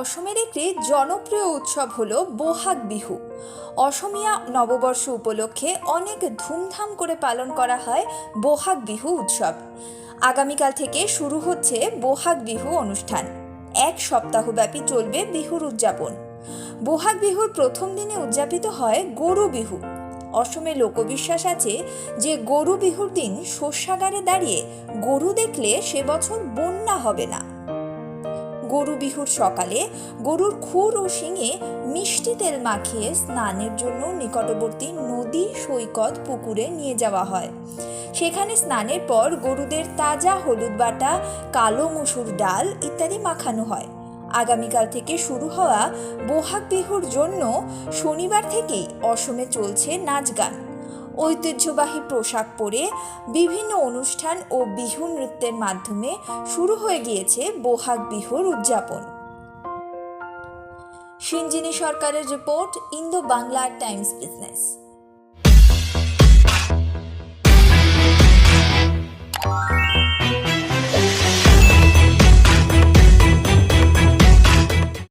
অসমের একটি জনপ্রিয় উৎসব হলো বোহাগ বিহু। অসমিয়া নববর্ষ উপলক্ষে অনেক ধুমধাম করে পালন করা হয় বোহাগ বিহু উৎসব। আগামীকাল থেকে শুরু হচ্ছে বোহাগ বিহু অনুষ্ঠান। এক সপ্তাহব্যাপী চলবে বিহুর উদযাপন। বোহাগ বিহুর প্রথম দিনে উদযাপিত হয় গরু বিহু। অসমে লোকবিশ্বাস আছে যে গরু বিহুর দিন শস্যাগারে দাঁড়িয়ে গরু দেখলে সে বছর বন্যা হবে না। গরু বিহুর সকালে গরুর খুর ও শিঙে মিষ্টি তেল মাখিয়ে স্নানের জন্য নিকটবর্তী নদী, সৈকত, পুকুরে নিয়ে যাওয়া হয়। সেখানে স্নানের পর গরুদের তাজা হলুদ বাটা, কালো মসুর ডাল ইত্যাদি মাখানো হয়। আগামীকাল থেকে শুরু হওয়া বোহাগ বিহুর জন্য শনিবার থেকেই অসমে চলছে নাচ গান। ঐতিহ্যবাহী পোশাক পরে বিভিন্ন অনুষ্ঠান ও বিহু নৃত্যের মাধ্যমে শুরু হয়ে গিয়েছে বোহাগ বিহুর উদযাপন। সিঞ্জিনী সরকারের report, Indo Bangla Times business.